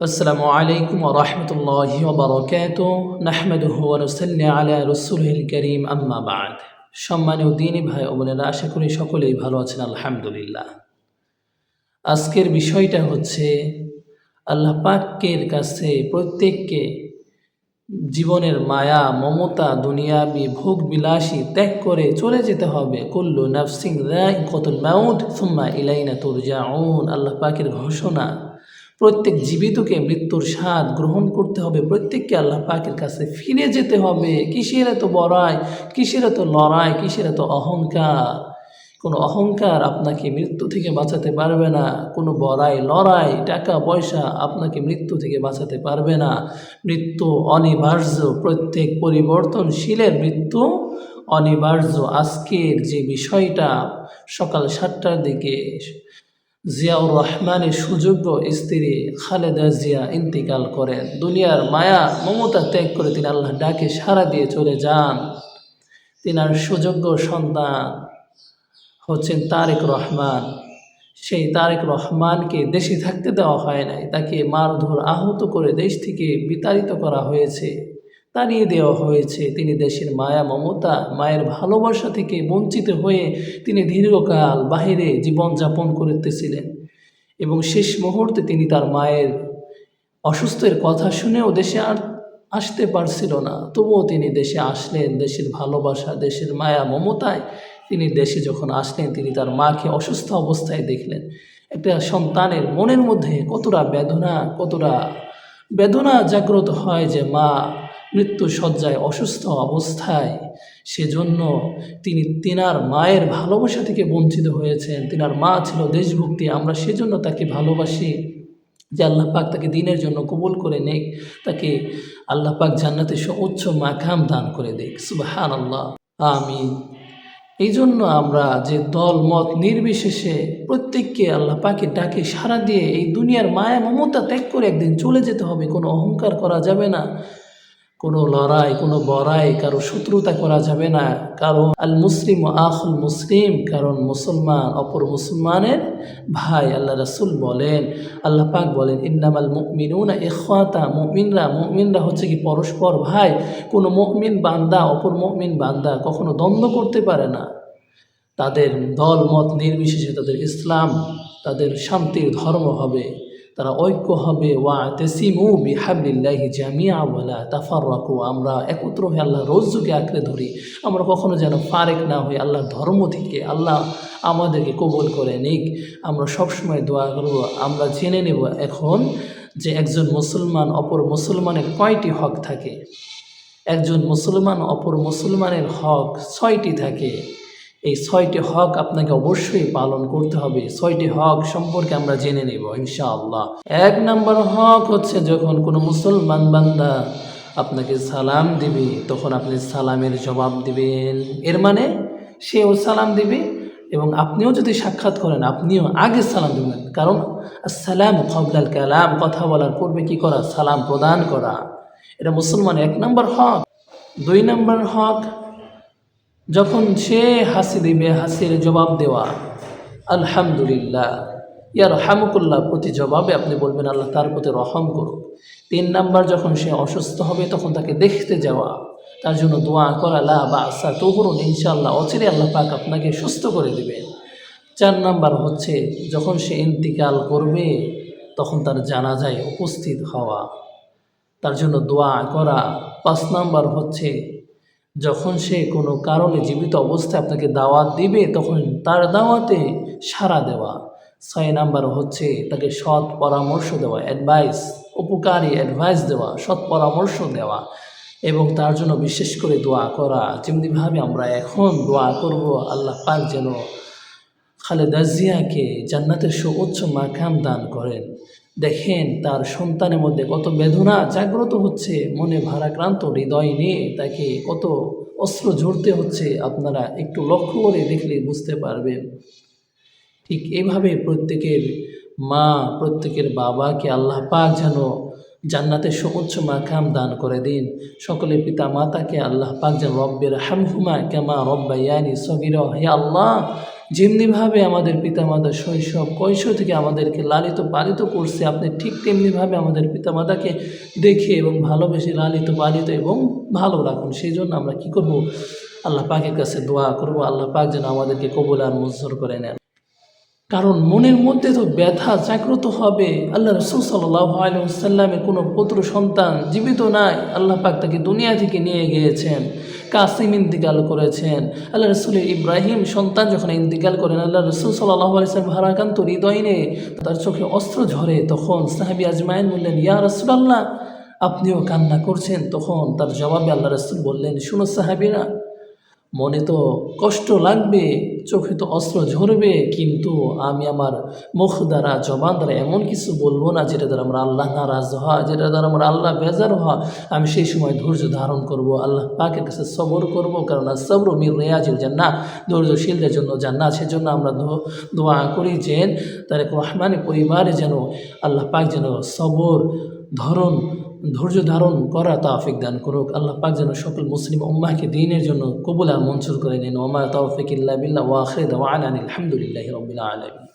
আসসালামু আলাইকুম রহমতুল্লাহ বারকাত নাহমেদুহ ওয়ানুসাল্লি আলা রসুলহিল করিম, আম্মা বাদ। সম্মানীয় দিনী ভাই ও বোনেরা, আশা করি সকলেই ভালো আছেন, আলহামদুলিল্লাহ। আজকের বিষয়টা হচ্ছে, আল্লাহ পাকের কাছে প্রত্যেককে জীবনের মায়া, মমতা, দুনিয়াবি ভোগ বিলাসী ত্যাগ করে চলে যেতে হবে। কুল্লু নাফসিং রায় কতুল মাউদ সুম্মা ইলাইনা তুরজা আল্লাহ পাকের ঘোষণা প্রত্যেক জীবিতকে মৃত্যুর স্বাদ গ্রহণ করতে হবে। প্রত্যেককে আল্লাহ পাকের কাছে ফিরে যেতে হবে। কিসের এত বড়াই? কিসের এত লড়াই? কিসের এত অহংকার? কোনো অহংকার আপনাকে মৃত্যু থেকে বাঁচাতে পারবে না। কোনো বড়াই, লড়াই, টাকা, পয়সা আপনাকে মৃত্যু থেকে বাঁচাতে পারবে না। মৃত্যু অনিবার্য। প্রত্যেক পরিবর্তনশীলের মৃত্যু অনিবার্য। আজকের যে বিষয়টা সকাল সাতটার দিকে জিয়াউর রহমানের সুযোগ্য স্ত্রী খালেদা জিয়া ইন্তিকাল করেন। দুনিয়ার মায়া, মমতা ত্যাগ করে তিনি আল্লাহ ডাকে সাড়া দিয়ে চলে যান। তিনার সুযোগ্য সন্তান হচ্ছেন তারেক রহমান। সেই তারেক রহমানকে দেশে থাকতে দেওয়া হয় নাই, তাকে মারধর আহত করে দেশ থেকে বিতাড়িত করা হয়েছে। তাড়িয়ে দেওয়া হয়েছে। তিনি দেশের মায়া, মমতা, মায়ের ভালোবাসা থেকে বঞ্চিত হয়ে তিনি দীর্ঘকাল বাহিরে জীবনযাপন করতেছিলেন এবং শেষ মুহূর্তে তিনি তার মায়ের অসুস্থের কথা শুনেও দেশে আর আসতে পারছিল না। তবুও তিনি দেশে আসলেন, দেশের ভালোবাসা, দেশের মায়া, মমতায় তিনি দেশে যখন আসলেন, তিনি তার মাকে অসুস্থ অবস্থায় দেখলেন। একটা সন্তানের মনের মধ্যে কতটা বেদনা কতটা বেদনা জাগ্রত হয় যে মা মৃত্যু সজ্জায় অসুস্থ অবস্থায় সেজন্য তিনি তিনার মায়ের ভালোবাসা থেকে বঞ্চিত হয়েছেন। তিনার মা ছিল দেশভক্তি, আমরা সেজন্য তাকে ভালোবাসি যে আল্লাহ পাক তাকে দিনের জন্য কবুল করে নেক, তাকে আল্লাহ পাক জান্নাতে উচ্চ মাকাম দান করে দেখ সুবাহান আল্লাহ আমিন। এই জন্য আমরা যে দল, মত নির্বিশেষে প্রত্যেককে আল্লাহ পাকে ডাকে, সাড়া দিয়ে এই দুনিয়ার মায়া মমতা ত্যাগ করে একদিন চলে যেতে হবে, কোনো অহংকার করা যাবে না। কোনো লড়াই, কোনো বড়াই কারও শত্রুতা করা যাবে না। কারণ আল মুসলিম ও আখুল মুসলিম, কারণ মুসলমান অপর মুসলমানের ভাই আল্লাহ রাসুল বলেন। আল্লাহ পাক বলেন, ইন্নামাল মুমিনুনা ইখওয়াতা মুমিনরা। মুমিনরা হচ্ছে কি পরস্পর ভাই। কোনো মুমিন বান্দা অপর মুমিন বান্দা কখনো দ্বন্দ্ব করতে পারে না। তাদের দল, মত নির্বিশেষে তাদের ইসলাম, তাদের শান্তির ধর্ম হবে। তারা ঐক্য হবে। ওয়া তেসিমু বিহাবিল্লাহি জামিয়া ওয়ালা তাফাররাকু। আমরা একত্র হয়ে আল্লাহ রজ্জুকে আঁকড়ে ধরি। আমরা কখনো যেন ফারেক না হই। আল্লাহর ধর্ম থেকে আল্লাহ আমাদেরকে কবল করে নিক। আমরা সবসময় দোয়া করব। আমরা জেনে নেব এখন যে একজন মুসলমান অপর মুসলমানের কয়টি হক থাকে। একজন মুসলমান অপর মুসলমানের হক ছয়টি থাকে। এই ছয়টি হক আপনাকে অবশ্যই পালন করতে হবে। ছয়টি হক সম্পর্কে আমরা জেনে নেব, ইনশাআল্লাহ। এক নম্বর হক হচ্ছে যখন কোনো মুসলমান বান্দা আপনাকে সালাম দিবে, তখন আপনি সালামের জবাব দিবেন। এর মানে সেও সালাম দিবে এবং আপনিও যদি সাক্ষাৎ করেন, আপনিও আগে সালাম দেবেন। কারণ সালাম কবলাল কালাম, কথা বলার পূর্বে কি করা? সালাম প্রদান করা। এটা মুসলমানের এক নম্বর হক। দুই নম্বর হক যখন সে হাসি দিবে, হাসির জবাব দেওয়া, আলহামদুলিল্লাহ। ইয়ার হামুকুল্লাহ প্রতি জবাবে আপনি বলবেন, আল্লাহ তার প্রতি রহম করুক। তিন নাম্বার, যখন সে অসুস্থ হবে, তখন তাকে দেখতে যাওয়া, তার জন্য দোয়া করা, লা বা আসা করুন ইনশাল্লাহ অচিরে আল্লাহ পাক আপনাকে সুস্থ করে দেবেন চার নাম্বার হচ্ছে, যখন সে ইন্তিকাল করবে, তখন তার জানাজায় উপস্থিত হওয়া, তার জন্য দোয়া করা। পাঁচ নাম্বার হচ্ছে যখন সে কোনো কারণে জীবিত অবস্থায় আপনাকে দাওয়াত দিবে, তখন তার দাওয়াতে সাড়া দেওয়া। ছয় নাম্বার হচ্ছে তাকে সৎ পরামর্শ দেওয়া অ্যাডভাইস উপকারী অ্যাডভাইস দেওয়া, সৎ পরামর্শ দেওয়া এবং তার জন্য বিশেষ করে দোয়া করা। যেমনিভাবে আমরা এখন দোয়া করব, আল্লাহ পাক যেন খালেদা জিয়াকে জান্নাতের সুউচ্চ মাকাম দান করেন। দেখেন তার সন্তানের মধ্যে কত বেদনা জাগ্রত হচ্ছে, মনে ভারাক্রান্ত হৃদয় নিয়ে তাকে কত অস্ত্র ঝরতে হচ্ছে, আপনারা একটু লক্ষ্য করে দেখলে বুঝতে পারবেন। ঠিক এভাবে প্রত্যেকের মা, প্রত্যেকের বাবাকে আল্লাহ পাক যেন জান্নাতের সমুচ্চ মাকাম দান করে দিন। সকলে পিতা মাতাকে আল্লাহ পাক যেন রব্বের হামহুমা কেমা রব্বাইয়ানি সগির, হে আল্লাহ যেমনিভাবে আমাদের পিতামাতা শৈশব কৈশোর থেকে আমাদেরকে লালিত পালিত করছে, আপনি ঠিক তেমনিভাবে আমাদের পিতামাতাকে দেখে এবং ভালোবেসে লালিত, পালিত এবং ভালো রাখুন। সেই জন্য আমরা কী করব? আল্লাহ পাকের কাছে দোয়া করব। আল্লাহ পাক যেন আমাদেরকে কবুল আর মঞ্জুর করে নেন। কারণ মনের মধ্যে তো ব্যথা জাগ্রত হবে। আল্লাহ রসুল সাল্লাহ আলসাল্লামের কোনো পুত্র সন্তান জীবিত নাই। আল্লাহ পাক তাকে দুনিয়া থেকে নিয়ে গিয়েছেন, কাসিম ইন্তিকাল করেছেন। আল্লাহ রসুলের ইব্রাহিম সন্তান যখন ইন্তিকাল করেন, আল্লাহ রসুল সাল্লাহ আলিয়াল্লাম ভারাকান্ত হৃদয় নিয়ে তার চোখে অস্ত্র ঝরে। তখন সাহাবি আজমাইন বললেন, ইয়া রসুলাল্লাহ, আপনিও কান্না করছেন? তখন তার জবাবে আল্লাহ রসুল বললেন, শুনো সাহাবিরা মনে তো কষ্ট লাগবে, চোখে তো অস্ত্র ঝরবে, কিন্তু আমি আমার মুখ দ্বারা, জবান দ্বারা এমন কিছু বলব না যেটা দ্বারা আমরা আল্লাহ নারাজ হওয়া, যেটা দ্বারা আমরা আল্লাহ বেজার হওয়া। আমি সেই সময় ধৈর্য ধারণ করব, আল্লাহ পাকের কাছে সবর করব কারণ সবর মির রেয়াজিল জান্না ধৈর্যশীলদের জন্য জান্নাত সেজন্য আমরা দোয়া করি যে তারেক রহমানের পরিবারে যেন আল্লাহ পাক যেন সবর ধরন ধৈর্য ধারণ করা তাফিক দান করুক। আল্লাহ পাক যেন সকল মুসলিম উম্মাহকে দিনের জন্য কবুলা মঞ্জুর করে নেন। ওমা তাওফিক ইল্লা বিল্লাহ। ওয়া আখির আলহামদুলিল্লাহ রবিল্লা আলামিন।